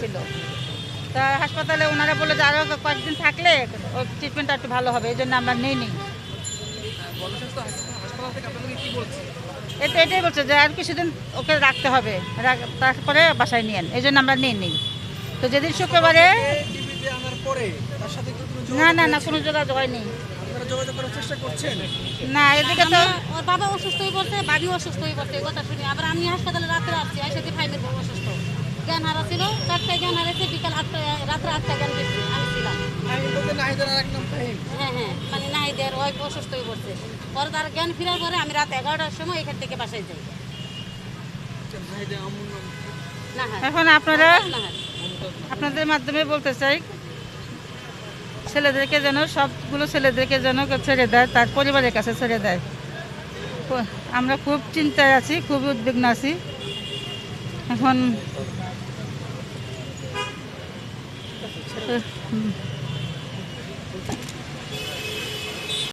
ছিল। তা হাসপাতালে ওনারা বলে যে আরও কয়েকদিন থাকলে ওর ট্রিটমেন্টটা একটু ভালো হবে, এই জন্য আমরা নেই নি গণস্বাস্থ্য হাসপাতাল হাসপাতাল থেকে আপনাদেরকে কি বলছে এটা এটাই বলছে যে আর কিছুদিন ওকে রাখতে হবে তারপরে বাসায় নিয়েন এই জন্য আমরা নিই নি তো যেদিন শুক্রবারে না না না? কোনো যোগাযোগ হয়নি। না, এদিকে ওর বাবা অসুস্থ হয়ে পড়ছে বাবি অসুস্থ হয়ে পড়ছে কথা শুনি। আবার আমি হাসপাতালে রাত্রে আসছি আইসাতে ফাইভের অসুস্থ। জ্ঞান হারা চারটায় জ্ঞান হারাইছে বিকাল আটটায় রাত্রে আটটায় আমি ছিলাম আর ফাহিম। হ্যাঁ হ্যাঁ মানে নাহিদের অসুস্থ হয়ে পড়ছে। পরে তার জ্ঞান ফেরার পরে আমি রাত এগারোটার সময় এখান থেকে বাসায় যাই। হ্যাঁ। এখন আপনারা আপনাদের মাধ্যমে বলতে চাই ছেলেদেরকে যেন সবগুলো ছেলেদেরকে যেন ছেড়ে দেয় তার পরিবারের কাছে ছেড়ে দেয়। আমরা খুব চিন্তায় আছি খুব উদ্বিগ্ন আছি। এখন 嗯。